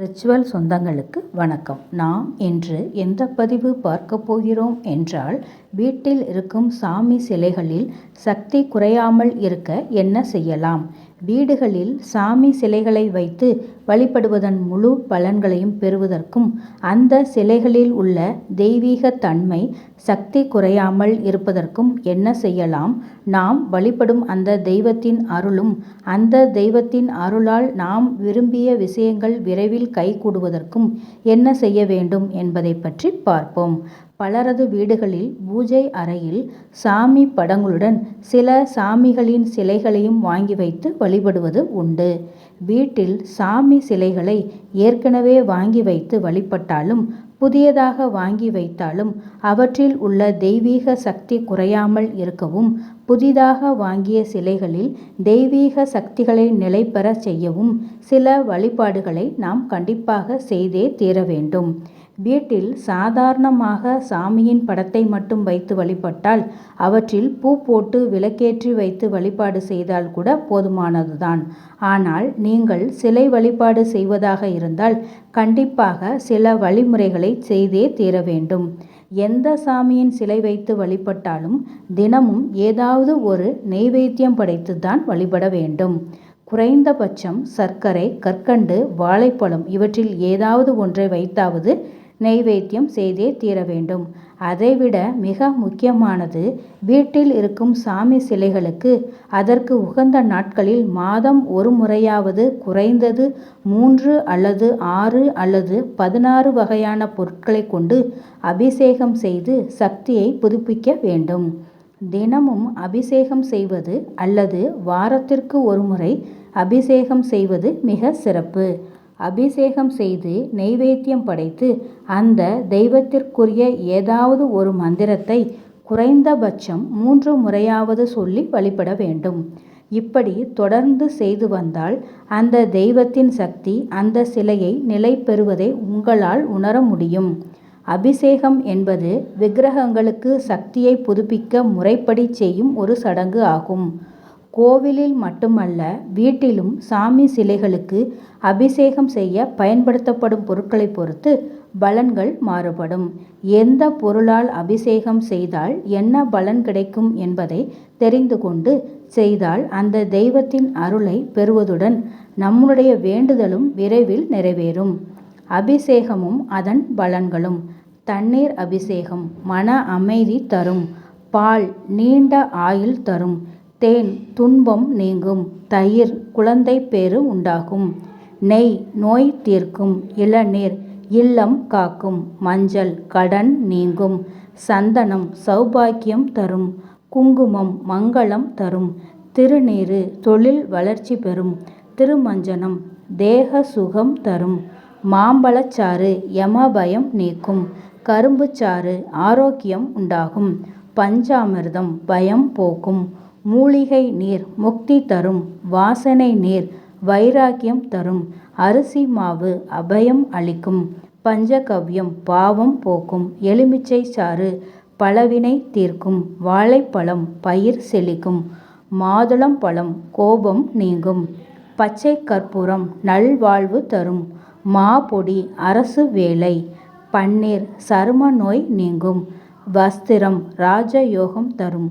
Ritual சொந்தங்களுக்கு வணக்கம். நாம் இன்று எந்த பதிவு பார்க்க போகிறோம் என்றால் வீட்டில் இருக்கும் சாமி சிலைகளில் சக்தி குறையாமல் இருக்க என்ன செய்யலாம்? வீடுகளில் சாமி சிலைகளை வைத்து வழிபடுவதன் முழு பலன்களையும் பெறுவதற்கும் அந்த சிலைகளில் உள்ள தெய்வீக தன்மை சக்தி குறையாமல் இருப்பதற்கும் என்ன செய்யலாம்? நாம் வழிபடும் அந்த தெய்வத்தின் அருளும் அந்த தெய்வத்தின் அருளால் நாம் விரும்பிய விஷயங்கள் விரைவில் கைகூடுவதற்கும் என்ன செய்ய வேண்டும் என்பதை பற்றி பார்ப்போம். பலரது வீடுகளில் பூஜை அறையில் சாமி படங்களுடன் சில சாமிகளின் சிலைகளையும் வாங்கி வைத்து வழிபடுவது உண்டு. வீட்டில் சாமி சிலைகளை ஏற்கனவே வாங்கி வைத்து வழிபட்டாலும் புதியதாக வாங்கி வைத்தாலும் அவற்றில் உள்ள தெய்வீக சக்தி குறையாமல் இருக்கவும் புதிதாக வாங்கிய சிலைகளில் தெய்வீக சக்திகளை நிலைபெற செய்யவும் சில வழிபாடுகளை நாம் கண்டிப்பாக செய்தே தீர வேண்டும். வீட்டில் சாதாரணமாக சாமியின் படத்தை மட்டும் வைத்து வழிபட்டால் அவற்றில் பூ போட்டு விளக்கேற்றி வைத்து வழிபாடு செய்தால் கூட போதுமானதுதான். ஆனால் நீங்கள் சிலை வழிபாடு செய்வதாக இருந்தால் கண்டிப்பாக சில வழிமுறைகளை செய்தே தீர வேண்டும். எந்த சாமியின் சிலை வைத்து வழிபட்டாலும் தினமும் ஏதாவது ஒரு நெய்வேத்தியம் படைத்து தான் வழிபட வேண்டும். குறைந்தபட்சம் சர்க்கரை கற்கண்டு வாழைப்பழம் இவற்றில் ஏதாவது ஒன்றை வைத்தாவது நெய்வேத்தியம் செய்தே தீர வேண்டும். அதைவிட மிக முக்கியமானது வீட்டில் இருக்கும் சாமி சிலைகளுக்கு அதற்கு உகந்த நாட்களில் மாதம் ஒரு முறையாவது குறைந்தது மூன்று அல்லது ஆறு அல்லது பதினாறு வகையான பொருட்களை கொண்டு அபிஷேகம் செய்து சக்தியை புதுப்பிக்க வேண்டும். தினமும் அபிஷேகம் செய்வது அல்லது வாரத்திற்கு ஒரு முறை அபிஷேகம் செய்வது மிக சிறப்பு. அபிஷேகம் செய்து நெய்வேத்தியம் படைத்து அந்த தெய்வத்திற்குரிய ஏதாவது ஒரு மந்திரத்தை குறைந்தபட்சம் மூன்று முறையாவது சொல்லி வழிபட வேண்டும். இப்படி தொடர்ந்து செய்து வந்தால் அந்த தெய்வத்தின் சக்தி அந்த சிலையை நிலை பெறுவதை உங்களால் உணர முடியும். அபிஷேகம் என்பது விக்கிரகங்களுக்கு சக்தியை புதுப்பிக்க முறைப்படி செய்யும் ஒரு சடங்கு ஆகும். கோவிலில் மட்டுமல்ல வீட்டிலும் சாமி சிலைகளுக்கு அபிஷேகம் செய்ய பயன்படுத்தப்படும் பொருட்களை பொறுத்து பலன்கள் மாறுபடும். எந்த பொருளால் அபிஷேகம் செய்தால் என்ன பலன் கிடைக்கும் என்பதை தெரிந்து கொண்டு செய்தால் அந்த தெய்வத்தின் அருளை பெறுவதுடன் நம்முடைய வேண்டுதலும் விரைவில் நிறைவேறும். அபிஷேகமும் அதன் பலன்களும். தண்ணீர் அபிஷேகம் மன அமைதி தரும். பால் நீண்ட ஆயுள் தரும். தேன் துன்பம் நீங்கும் தயிர் குழந்தை பேறு உண்டாகும். நெய் நோய் தீர்க்கும் இளநீர் இல்லம் காக்கும் மஞ்சள் கடன் நீங்கும். சந்தனம் சௌபாக்கியம் தரும் குங்குமம் மங்களம் தரும். திருநீரு தொழில் வளர்ச்சி பெறும். திருமஞ்சனம் தேக சுகம் தரும். மாம்பழச்சாறு யமபயம் நீக்கும். கரும்புச்சாறு ஆரோக்கியம் உண்டாகும். பஞ்சாமிர்தம் பயம் போக்கும். மூலிகை நீர் முக்தி தரும் வாசனை நீர் வைராக்கியம் தரும் அரிசி மாவு அபயம் அளிக்கும் பஞ்சகவ்யம் பாவம் போக்கும் எலுமிச்சை சாறு பலவினை தீர்க்கும் வாழைப்பழம் பயிர் செழிக்கும் மாதுளம் பழம் கோபம் நீங்கும் பச்சை கற்பூரம் நல்வாழ்வு தரும் மாபொடி அரசு வேலை பன்னீர் சரும நோய் நீங்கும் வஸ்திரம் ராஜயோகம் தரும்